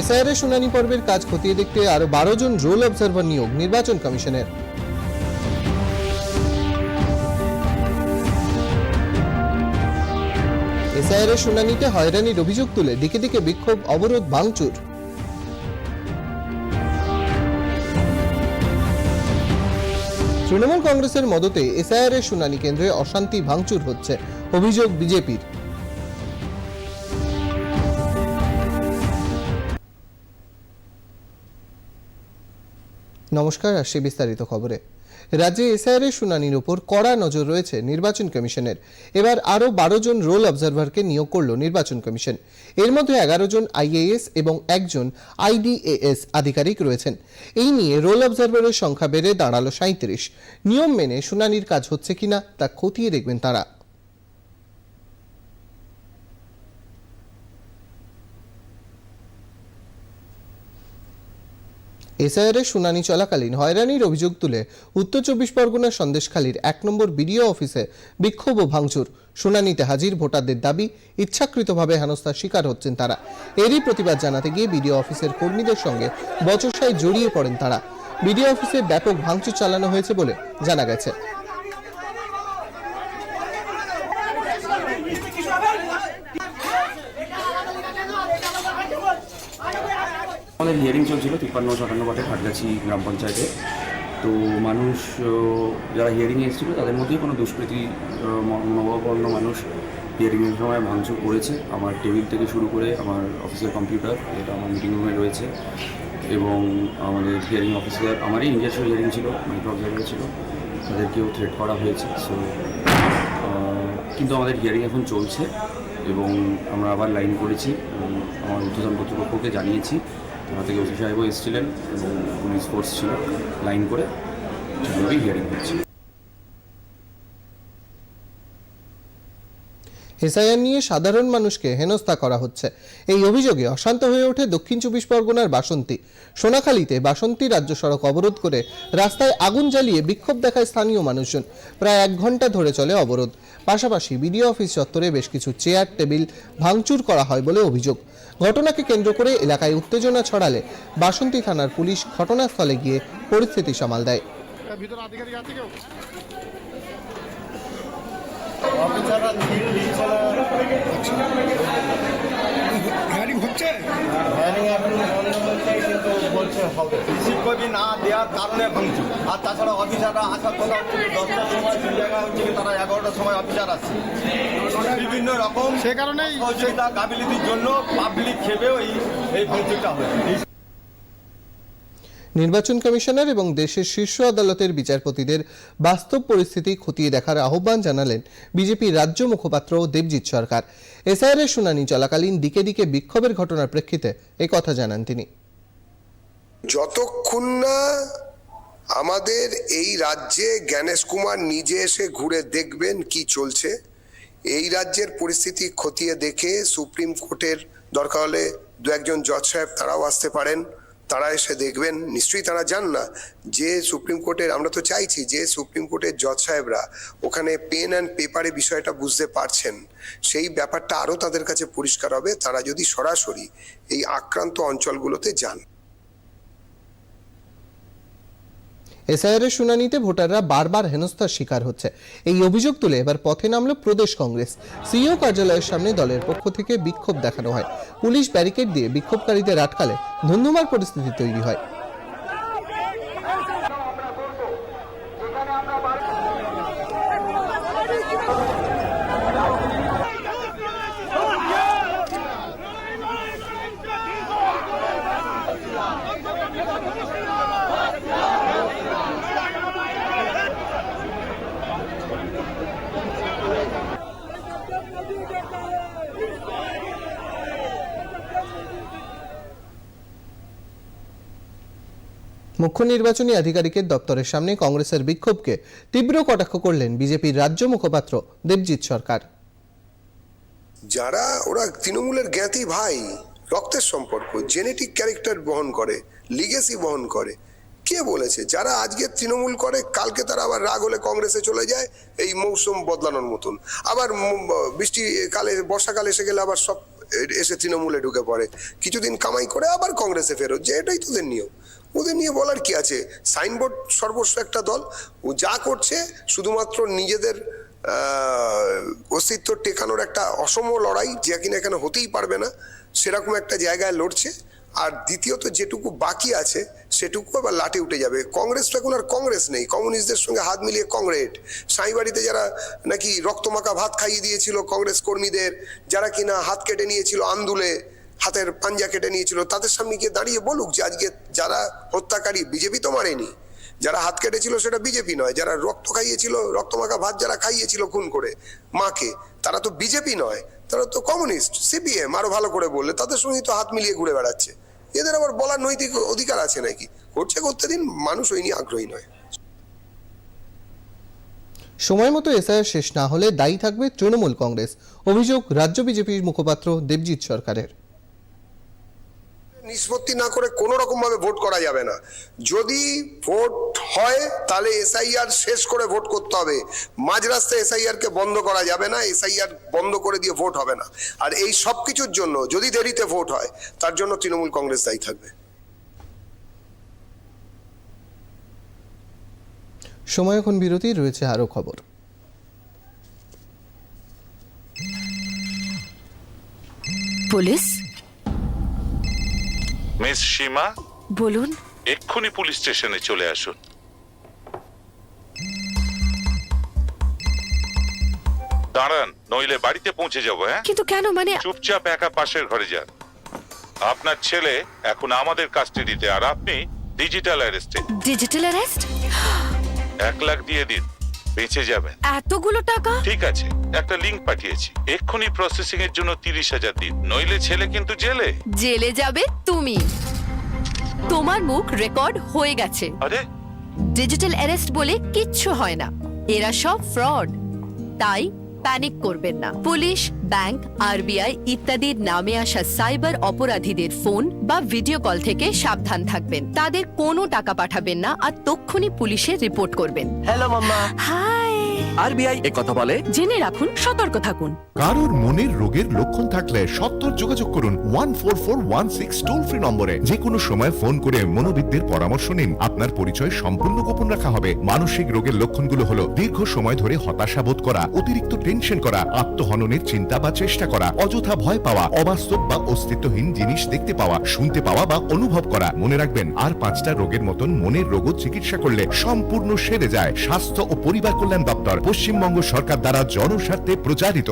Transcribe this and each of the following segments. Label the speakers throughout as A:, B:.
A: SIR এর শুনানি পর্বের কাজ খতিয়ে দেখতে আরও বারো জন রোল অবজারভার নিয়োগ নির্বাচন কমিশনের। এসআইআর এর শুনানিতে হয়রানির অভিযোগ তুলে দিকে দিকে বিক্ষোভ, অবরোধ, ভাঙচুর। তৃণমূল কংগ্রেসের মদতে এসআইআর এর শুনানি কেন্দ্রে অশান্তি, ভাঙচুর হচ্ছে, অভিযোগ বিজেপির। নমস্কার, আসছি বিস্তারিত খবরে। রাজ্যে এসআইআর এর শুনানির উপর কড়া নজর রয়েছে নির্বাচন কমিশনের। এবার আরও বারো জন রোল অবজারভারকে নিয়োগ করল নির্বাচন কমিশন। এর মধ্যে এগারো জন আইএএস এবং একজন আইডিএএস আধিকারিক রয়েছেন। এই নিয়ে রোল অবজারভারের সংখ্যা বেড়ে দাঁড়াল সাঁত্রিশ নিয়ম মেনে শুনানির কাজ হচ্ছে কিনা তা খতিয়ে দেখবেন তারা। এসআইআর এর শুনানি চলাকালীন হয়রানির অভিযোগ তুলে উত্তর চব্বিশ পরগনার সন্দেশখালীর এক নম্বর বিডিও অফিসে বিক্ষোভ ও ভাঙচুর। শুনানিতে হাজির ভোটারদের দাবি, ইচ্ছাকৃতভাবে হেনস্থার শিকার হচ্ছেন তারা। এরই প্রতিবাদ জানাতে গিয়ে বিডিও অফিসের কর্মীদের সঙ্গে বচসায় জড়িয়ে পড়েন তারা। বিডিও অফিসে ব্যাপক ভাঙচুর চালানো হয়েছে বলে জানা গেছে।
B: হিয়ারিং চলছিল, তিপ্পান্ন সাতান্ন পাটে খাটগাছি গ্রাম পঞ্চায়েতে। তো মানুষ যারা হিয়ারিংয়ে এসেছিল, তাদের মধ্যেই কোনো দুষ্কৃতী মনোভাবাপন্ন মানুষ হিয়ারিংয়ের সময় ভাঙচুর করেছে। আমার টেবিল থেকে শুরু করে আমার অফিসের কম্পিউটার যেটা আমার মিটিং রুমে রয়েছে। এবং আমাদের হিয়ারিং অফিসার আমারই নিজস্ব হিয়ারিং ছিল মাইক্রো অবজারভার ছিল। তাদেরকেও থ্রেট করা হয়েছে সো কিন্তু আমাদের হিয়ারিং এখন চলছে। এবং আমরা আবার লাইন করেছি, এবং আমার ঊর্ধ্বতন কর্তৃপক্ষকে জানিয়েছি তারা থেকে ওসি সাহেবও এসেছিলেন এবং পুলিশ ফোর্স ছিল লাইন করে। হিয়ারিং হচ্ছে
A: এসআইআর নিয়ে সাধারণ মানুষকে হেনস্থা করা হচ্ছে। এই অভিযোগে অশান্ত হয়ে ওঠে দক্ষিণ চব্বিশ পরগনার বাসন্তী। সোনাখালীতে বাসন্তী রাজ্য সড়ক অবরোধ করে রাস্তায় আগুন জ্বালিয়ে বিক্ষোভ দেখায় স্থানীয় মানুষজন। প্রায় এক ঘণ্টা ধরে চলে অবরোধ। পাশাপাশি বিডিও অফিস চত্বরে বেশ কিছু চেয়ার, টেবিল ভাঙচুর করা হয় বলে অভিযোগ। ঘটনাকে কেন্দ্র করে এলাকায় উত্তেজনা ছড়ালে বাসন্তী থানার পুলিশ ঘটনাস্থলে গিয়ে পরিস্থিতি সামাল দেয়।
C: ভিতরে আধিকারিক আছে কেউ?
D: হিয়ারিং হচ্ছে?
E: রিসিভ কপি না দেওয়ার কারণে ভাঙছি। আর তাছাড়া অফিসাররা আসার কথা হচ্ছে দশটার সময় সেই জায়গা হচ্ছে কি তারা এগারোটার সময় অফিসার আসছে। বিভিন্ন রকম
C: সে কারণেই
E: অসুবিধা গাফিলিতির জন্য পাবলিক খেপেও এই এই ভাঙচুরটা হয়
A: নির্বাচন কমিশনার এবং দেশের শীর্ষ আদালতের বিচারপতিদের বাস্তব পরিস্থিতি খতিয়ে দেখার আহ্বান জানালেন বিজেপি রাজ্য মুখপাত্র দেবজিৎ সরকার। এসআইআর এর শুনানি চলাকালীন দিকে দিকে বিক্ষোভের ঘটনার প্রেক্ষিতে কথা জানান তিনি।
D: যতক্ষণ না আমাদের এই রাজ্যে জ্ঞানেশ কুমার নিজে এসে ঘুরে দেখবেন কি চলছে, এই রাজ্যের পরিস্থিতি খতিয়ে দেখে সুপ্রিম কোর্টের দরকার হলে দু একজন জজ সাহেব তারাও আসতে পারেন। তারা এসে দেখবেন, নিশ্চয়ই তারা জান না যে সুপ্রিম কোর্টের আমরা তো চাইছি যে সুপ্রিম কোর্টের জজ সাহেবরা ওখানে পেন অ্যান্ড পেপারে বিষয়টা বুঝতে পারছেন। সেই ব্যাপারটা আরও তাদের কাছে পরিষ্কার হবে। তারা যদি সরাসরি এই আক্রান্ত অঞ্চলগুলোতে যান।
A: এসআইআর এর শুনানিতে ভোটাররা বারবার হেনস্থার শিকার হচ্ছে। এই অভিযোগ তুলে এবার পথে নামল প্রদেশ কংগ্রেস। সিইও কার্যালয়ের সামনে দলের পক্ষ থেকে বিক্ষোভ দেখানো হয়। পুলিশ ব্যারিকেড দিয়ে বিক্ষোভকারীদের আটকালে ধুন্ধুমার পরিস্থিতি তৈরি হয়। মুখ্য নির্বাচনী আধিকারিকের দপ্তরের সামনে কংগ্রেসের বিক্ষোভকে তীব্র কটাক্ষ করলেন বিজেপির রাজ্য মুখপাত্র দেবজিৎ সরকার।
D: যারা ওরা তৃণমূলের জ্ঞাতি ভাই, রক্তের সম্পর্ক জেনেটিক ক্যারেক্টার বহন করে লিগেসি বহন করে। কে বলেছে? যারা আজকে তৃণমূল করে, কালকে তারা আবার রাগ হলে কংগ্রেসে চলে যায়, এই মৌসুম বদলানোর মতন। আবার বৃষ্টি কালে, বর্ষাকাল এসে গেলে আবার সব এসে তৃণমূলে ঢুকে পড়ে। কিছুদিন কামাই করে আবার কংগ্রেসে ফেরত, যে এটাই তোদের নিয়ম। ওদের নিয়ে বলার কি আছে? সাইনবোর্ড সর্বস্ব একটা দল, ও যা করছে শুধুমাত্র নিজেদের অস্তিত্ব টেকানোর একটা অসম লড়াই যা কিনা এখানে হতেই পারবে না, সেরকম একটা জায়গায় লড়ছে। আর দ্বিতীয়ত যেটুকু বাকি আছে, সেটুকু আবার লাটে উঠে যাবে। কংগ্রেস এখন আর কংগ্রেস নেই, কমিউনিস্টদের সঙ্গে হাত মিলিয়ে কংগ্রেট। সাঁইবাড়িতে যারা নাকি রক্তমাখা ভাত খাইয়ে দিয়েছিল কংগ্রেস কর্মীদের, যারা কিনা হাত কেটে নিয়েছিল আন্দোলে হাতের পাঞ্জা কেটে নিয়েছিল, তাদের সামনে গিয়ে দাঁড়িয়ে বলুক যে আজকে যারা হত্যাকারী, বিজেপি তো মারেনি যারা হাত কেটেছিল সেটা বিজেপি নয়, যারা রক্ত খাইয়েছিল, রক্তমাখা ভাত যারা খাইয়েছিল খুন করে, মাকে, তারা তো বিজেপি নয়, তারা তো কমিউনিস্ট, সিপিএম, আরও ভালো করে বললে তাদের সঙ্গে তো হাত মিলিয়ে ঘুরে বেড়াচ্ছে। এদের আবার বলার নৈতিক অধিকার আছে নাকি? করছে করতে দিন, মানুষ ওই নিয়ে আগ্রহী নয়।
A: সময় মতো এসআইআর শেষ না হলে দায়ী থাকবে তৃণমূল কংগ্রেস। অভিযোগ, রাজ্য বিজেপির মুখপাত্র দেবজিৎ সরকারের।
D: নিষ্পত্তি না করে কোনো রকম ভাবে ভোট করা যাবে না। যদি ভোট হয় তাহলে এসআইআর শেষ করে ভোট করতে হবে। মাঝ রাস্তায় এসআইআর কে বন্ধ করা যাবে না এসআইআর বন্ধ করে দিয়ে ভোট হবে না। আর এই সব কিছুর জন্য যদি দেরিতে ভোট হয় তার জন্য তৃণমূল কংগ্রেস দায়ী থাকবে।
A: সময় এখন বিরতি রয়েছে আরও খবর।
F: পুলিশ
G: মিস সীমা
F: বলুন।
G: এক্ষুনি পুলিশ স্টেশনে চলে আসুন। দাঁড়ান নইলে বাড়িতে পৌঁছে যাব হ্যাঁ?
F: কিন্তু কেন মানে
G: চুপচাপ একা পাশের ঘরে যান। আপনার ছেলে এখন আমাদের কাস্টাডিতে আর আপনি ডিজিটাল অ্যারেস্টে।
F: Digital arrest?
G: এক লাখ দিয়ে দিন। বেঁচে যাবেন।
F: এতগুলো টাকা?
G: ঠিক আছে একটা লিংক পাঠিয়েছি। এক্ষুনি প্রসেসিং এর জন্য তিরিশ হাজার দিন নইলে ছেলে কিন্তু জেলে।
F: জেলে যাবে তুমি। তোমার মুখ রেকর্ড হয়ে গেছে।
G: আরে?
F: ডিজিটাল অ্যারেস্ট বলে কিচ্ছু হয় না। এরা সব ফ্রড তাই প্যানিক করবেন না। পুলিশ ব্যাংক আরবিআই ইত্যাদির নামে আসা সাইবার অপরাধীদের ফোন বা ভিডিও কল থেকে সাবধান থাকবেন। তাদের কোনো টাকা পাঠাবেন না আর তক্ষুনি পুলিশে রিপোর্ট করবেন।
H: Hello mamma.
F: হাই
H: আরবিআই এ কথা বলে।
F: জেনে রাখুন সতর্ক থাকুন।
I: কারোর মনের রোগের লক্ষণ থাকলে সত্তর যোগাযোগ করুন one four four one six toll free নম্বরে। যে কোনো সময় ফোন করে মনোবিদদের পরামর্শ নিন। আপনার পরিচয় সম্পূর্ণ গোপন রাখা হবে। মানসিক রোগের লক্ষণগুলো হলো দীর্ঘ সময় ধরে হতাশা বোধ করা অতিরিক্ত টেনশন করা আত্মহননের চিন্তা বা চেষ্টা করা অযথা ভয় পাওয়া অবাস্তব বা অস্তিত্বহীন জিনিস দেখতে পাওয়া শুনতে পাওয়া বা অনুভব করা। মনে রাখবেন আর পাঁচটা রোগের মতন মনের রোগও চিকিৎসা করলে সম্পূর্ণ সেরে যায়। স্বাস্থ্য ও পরিবার কল্যাণ দপ্তর পশ্চিমবঙ্গ সরকার দ্বারা জনস্বার্থে প্রচারিত।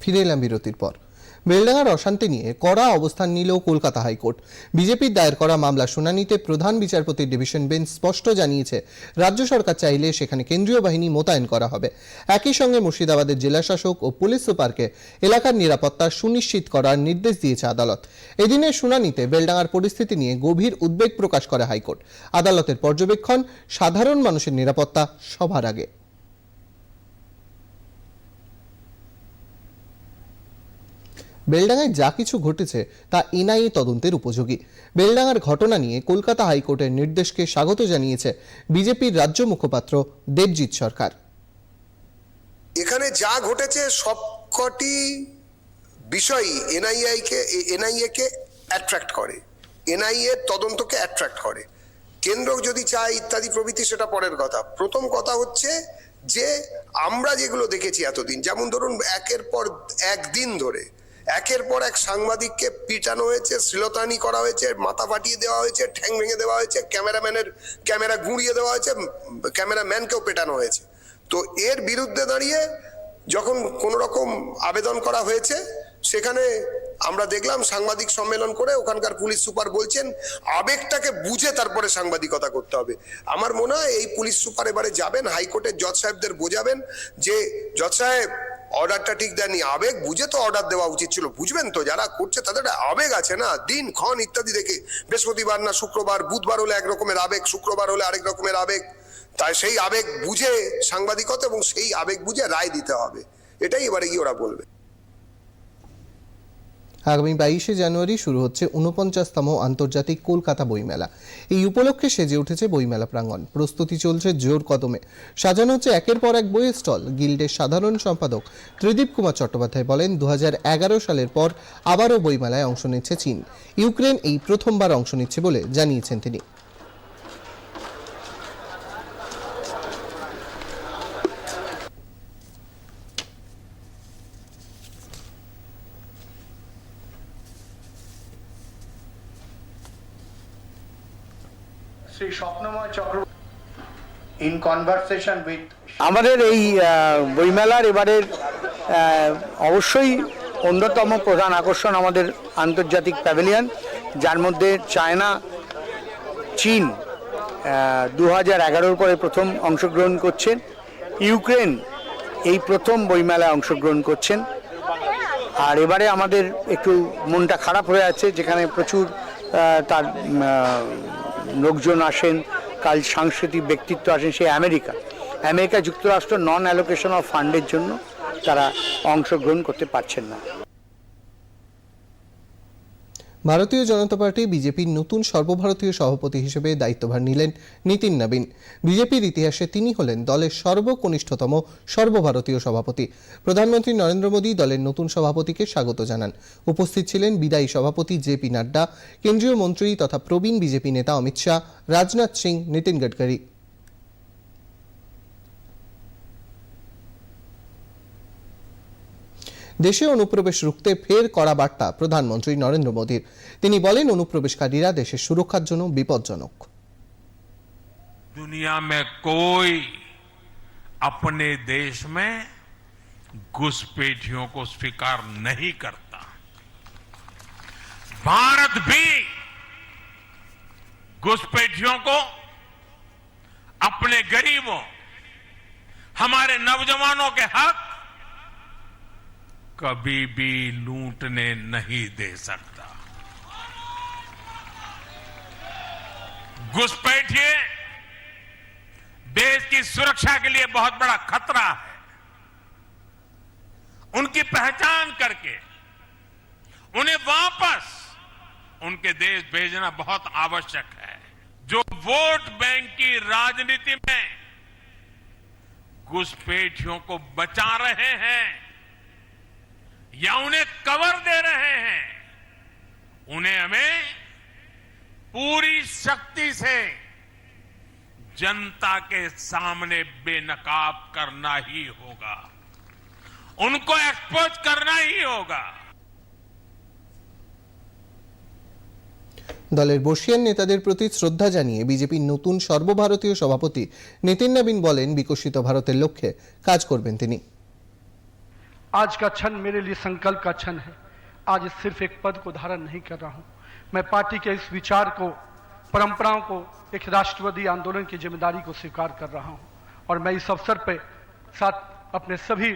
A: ফিরে এলাম বিরতির পর। বেলডাঙ্গার অশান্তি নিয়ে কড়া অবস্থান নিল কলকাতা হাইকোর্ট। বিজেপির দায়ের করা মামলা শুনানিতে প্রধান বিচারপতির ডিভিশন বেঞ্চ স্পষ্ট জানিয়েছে, রাজ্য সরকার চাইলে সেখানে কেন্দ্রীয় বাহিনী মোতায়েন করা হবে। একই সঙ্গে মুর্শিদাবাদের জেলাশাসক ও পুলিশ সুপারকে এলাকার নিরাপত্তা সুনিশ্চিত করার নির্দেশ দিয়েছে আদালত। এদিনের শুনানিতে বেলডাঙ্গার পরিস্থিতি নিয়ে গভীর উদ্বেগ প্রকাশ করে হাইকোর্ট। আদালতের পর্যবেক্ষণ, সাধারণ মানুষের নিরাপত্তা সবার আগে। বেলডাঙ্গায় যা কিছু ঘটেছে তা এনআইএ তদন্তের উপযোগী। বেলডাঙার ঘটনা নিয়ে কলকাতা হাইকোর্টের নির্দেশকে স্বাগত জানিয়েছে বিজেপির রাজ্য মুখপাত্র দেবজিৎ সরকার।
D: এখানে যা ঘটেছে সবকটি বিষয়ই এনআইআই কে, এনআইএ কে অ্যাট্রাক্ট করে। এনআইএ তদন্তকে অ্যাট্রাক্ট করে। কেন্দ্র যদি চায় ইত্যাদি প্রভৃতি সেটা পরের কথা। প্রথম কথা হচ্ছে যে আমরা যেগুলো দেখেছি এতদিন, যেমন ধরুন একের পর একদিন ধরে একের পর এক সাংবাদিককে পিটানো হয়েছে শ্লীলতানি করা হয়েছে, মাথা ফাটিয়ে দেওয়া হয়েছে, ঠ্যাং ভেঙে দেওয়া হয়েছে, ক্যামেরাম্যানের, ক্যামেরা গুঁড়িয়ে দেওয়া হয়েছে, ক্যামেরাম্যানকেও পেটানো হয়েছে। তো এর বিরুদ্ধে দাঁড়িয়ে যখন কোনো রকম আবেদন করা হয়েছে, সেখানে আমরা দেখলাম সাংবাদিক সম্মেলন করে ওখানকার পুলিশ সুপার বলছেন, আবেগটাকে বুঝে তারপরে সাংবাদিকতা করতে হবে। আমার মনে হয় এই পুলিশ সুপার এবারে যাবেন, হাইকোর্টের জজ সাহেবদের বোঝাবেন যে, জজ সাহেব অর্ডারটা ঠিক দেননি আবেগ বুঝে তো অর্ডার দেওয়া উচিত ছিল। বুঝবেন তো, যারা করছে তাদের আবেগ আছে না? দিন, ক্ষণ ইত্যাদি দেখে। বৃহস্পতিবার না শুক্রবার, বুধবার হলে এক রকমের আবেগ, শুক্রবার হলে আরেক রকমের আবেগ। তাই সেই আবেগ বুঝে সাংবাদিকতা এবং সেই আবেগ বুঝে রায় দিতে হবে। এটাই এবারে গিয়ে ওরা বলবে।
A: আগামী বাইশে জানুয়ারি শুরু হচ্ছে উনপঞ্চাশতম আন্তর্জাতিক কলকাতা বইমেলা। এই উপলক্ষে সেজে উঠেছে বইমেলা প্রাঙ্গণ। প্রস্তুতি চলছে জোর কদমে। সাজানো হচ্ছে একের পর এক বইয়ের স্টল। গিল্ডের সাধারণ সম্পাদক ত্রিদীপ কুমার চট্টোপাধ্যায় বলেন দু হাজার এগারো সালের পর আবারও বইমেলায় অংশ নিচ্ছে চীন। ইউক্রেন এই প্রথমবার অংশ নিচ্ছে বলে জানিয়েছেন তিনি।
J: Shri Swapnamoy Chakraborty in conversation with
K: আমাদের এই বইমেলার এবারের অবশ্যই অন্যতম প্রধান আকর্ষণ আমাদের আন্তর্জাতিক প্যাভিলিয়ন, যার মধ্যে চায়না, চীন দু হাজার এগারোর পরে প্রথম অংশগ্রহণ করছেন, ইউক্রেন এই প্রথম বইমেলায় অংশগ্রহণ করছেন। আর এবারে আমাদের একটু মনটা খারাপ হয়ে আছে, যেখানে প্রচুর তার লোকজন আসেন, কাল সাংস্কৃতিক ব্যক্তিত্ব আসেন সেই আমেরিকা। আমেরিকা যুক্তরাষ্ট্র নন অ্যালোকেশন অফ ফান্ডের জন্য তারা অংশগ্রহণ করতে পারছেন না।
A: ভারতীয় জনতা পার্টি বিজেপির নতুন সর্বভারতীয় সভাপতি হিসেবে দায়িত্বভার নিলেন নীতিন নবীন। বিজেপির ইতিহাসে তিনি হলেন দলের সর্বকনিষ্ঠতম সর্বভারতীয় সভাপতি। প্রধানমন্ত্রী নরেন্দ্র মোদী দলের নতুন সভাপতিকে স্বাগত জানান। উপস্থিত ছিলেন বিদায়ী সভাপতি জে পি নাড্ডা, কেন্দ্রীয় মন্ত্রী তথা প্রবীণ বিজেপি নেতা অমিত শাহ, রাজনাথ সিং, নীতিন গডকরি। দেশে অনুপ্রবেশ রুখতে ফের কড়া বার্তা প্রধানমন্ত্রী নরেন্দ্র মোদীর তিনি বলেন অনুপ্রবেশকারীরা দেশের সুরক্ষার জন্য বিপজ্জনক
G: दुनिया में कोई अपने देश में घुसपैठियों को स्वीकार नहीं करता भारत भी घुसपैठियों को अपने गरीबों हमारे नौजवानों के हक कभी भी लूटने नहीं दे सकता। घुसपैठिए देश की सुरक्षा के लिए बहुत बड़ा खतरा है। उनकी पहचान करके, उन्हें वापस उनके देश भेजना बहुत आवश्यक है। जो वोट बैंक की राजनीति में घुसपैठियों को बचा रहे हैं या उन्हें कवर दे रहे हैं उन्हें हमें पूरी शक्ति से जनता के सामने बेनकाब करना ही होगा उनको एक्सपोज करना ही होगा
A: দলের বর্ষিয়ান নেতাদের প্রতি শ্রদ্ধা জানিয়ে বিজেপির নতুন সর্বভারতীয় সভাপতি নীতিন নবীন বলেন বিকশিত ভারতের লক্ষ্যে কাজ করবেন তিনি
J: आज का क्षण मेरे लिए संकल्प का क्षण है। आज सिर्फ़ एक पद को धारण नहीं कर रहा हूँ। मैं पार्टी के इस विचार को, परंपराओं को, एक राष्ट्रवादी आंदोलन की ज़िम्मेदारी को स्वीकार कर रहा हूँ। और मैं इस अवसर पर साथ अपने सभी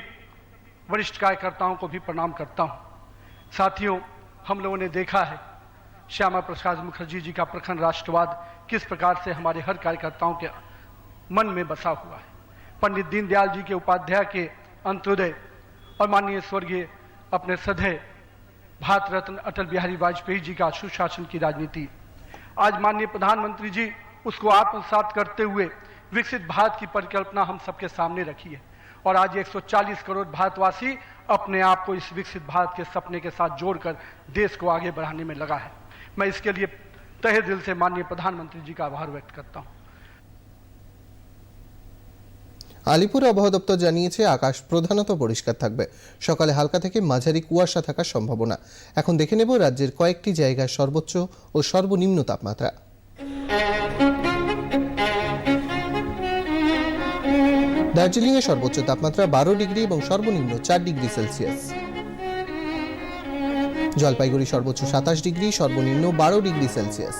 J: वरिष्ठ कार्यकर्ताओं को भी प्रणाम करता हूँ। साथियों, हम लोगों ने देखा है, श्यामा प्रसाद मुखर्जी जी का प्रखंड राष्ट्रवाद किस प्रकार से हमारे हर कार्यकर्ताओं के मन में बसा हुआ है। पंडित दीनदयाल जी के उपाध्याय के अंत्योदय और माननीय स्वर्गीय अपने सधे भारत रत्न अटल बिहारी वाजपेयी जी का सुशासन की राजनीति। आज माननीय प्रधानमंत्री जी उसको आत्मसात करते हुए विकसित भारत की परिकल्पना हम सबके सामने रखी है और आज 140 करोड़ भारतवासी अपने आप को इस विकसित भारत के सपने के साथ जोड़कर देश को आगे बढ़ाने में लगा है। मैं इसके लिए तहे दिल से माननीय प्रधानमंत्री जी का आभार व्यक्त करता हूँ।
A: আলিপুর আবহাওয়া দপ্তর জানিয়েছে, আকাশ প্রধানত পরিষ্কার থাকবে। সকালে হালকা থেকে মাঝারি কুয়াশা থাকার সম্ভাবনা। এখন দেখে নেব রাজ্যের কয়েকটি জায়গার সর্বোচ্চ ও সর্বনিম্ন তাপমাত্রা। দার্জিলিংয়ে সর্বোচ্চ তাপমাত্রা বারো ডিগ্রি এবং সর্বনিম্ন চার ডিগ্রি সেলসিয়াস। জলপাইগুড়ি সর্বোচ্চ সাতাশ ডিগ্রি, সর্বনিম্ন বারো ডিগ্রি সেলসিয়াস।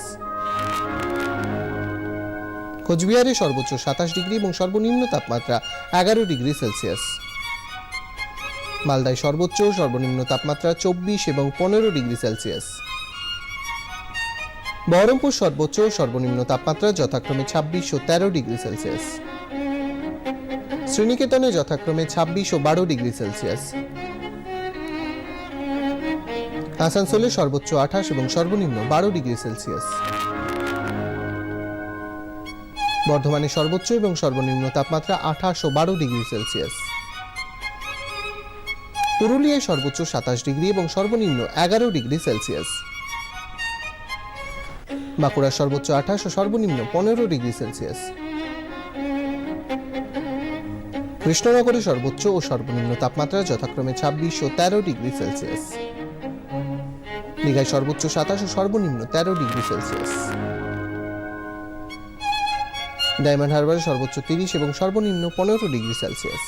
A: কোচবিহারে সর্বোচ্চ সাতাশ ডিগ্রি এবং সর্বনিম্ন তাপমাত্রা এগারো ডিগ্রি সেলসিয়াস। মালদায় সর্বোচ্চ, সর্বনিম্ন তাপমাত্রা চব্বিশ এবং পনেরো ডিগ্রি সেলসিয়াস। বহরমপুর সর্বোচ্চ, সর্বনিম্ন তাপমাত্রা যথাক্রমে ছাব্বিশ ও তেরো ডিগ্রি সেলসিয়াস। শ্রীনিকেতনে যথাক্রমে ছাব্বিশ ও বারো ডিগ্রি সেলসিয়াস। আসানসোলে সর্বোচ্চ আঠাশ এবং সর্বনিম্ন বারো ডিগ্রি সেলসিয়াস। বর্ধমানে সর্বোচ্চ এবং সর্বনিম্ন তাপমাত্রা আঠাশ ও বারো ডিগ্রি সেলসিয়াস। পুরুলিয়ায় সর্বোচ্চ সাতাশ ডিগ্রি এবং সর্বনিম্ন এগারো ডিগ্রি সেলসিয়াস। বাঁকুড়ার সর্বোচ্চ আঠাশ ও সর্বনিম্ন পনেরো ডিগ্রি সেলসিয়াস। কৃষ্ণনগরে সর্বোচ্চ ও সর্বনিম্ন তাপমাত্রা যথাক্রমে ছাব্বিশ ও তেরো ডিগ্রি সেলসিয়াস। দীঘায় সর্বোচ্চ সাতাশ ও সর্বনিম্ন তেরো ডিগ্রি সেলসিয়াস। ডায়মন্ড হারবারে সর্বোচ্চ তিরিশ এবং সর্বনিম্ন পনেরো ডিগ্রি সেলসিয়াস।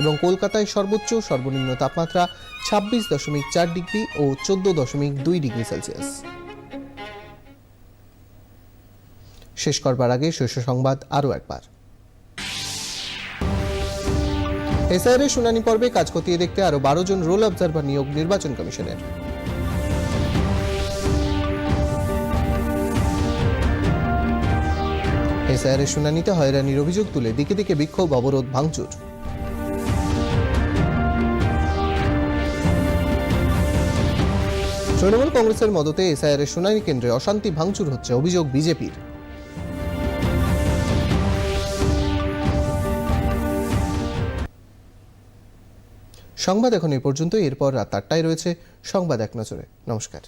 A: এবং কলকাতায় সর্বোচ্চ সর্বনিম্ন তাপমাত্রা ছাব্বিশ দশমিক চার ডিগ্রি ও চোদ্দ দশমিক দুই ডিগ্রি সেলসিয়াস। শেষ করবার আগে শীর্ষ সংবাদ আরও একবার। এসআইআর শুনানি পর্বে কাজ খতিয়ে দেখতে আরও বারো জন রোল অবজারভার নিয়োগ নির্বাচন কমিশনের। এসআইআর এর শুনানিতে হয়রানির অভিযোগ তুলে দিকে দিকে বিক্ষোভ, অবরোধ, ভাঙচুর। তৃণমূল কংগ্রেসের মদতে এসআইআর এর শুনানি কেন্দ্রে অশান্তি, ভাঙচুর হচ্ছে অভিযোগ বিজেপির। সংবাদ এখন এ পর্যন্ত এরপর রাত আটটায় রয়েছে সংবাদ এক নজরে। নমস্কার।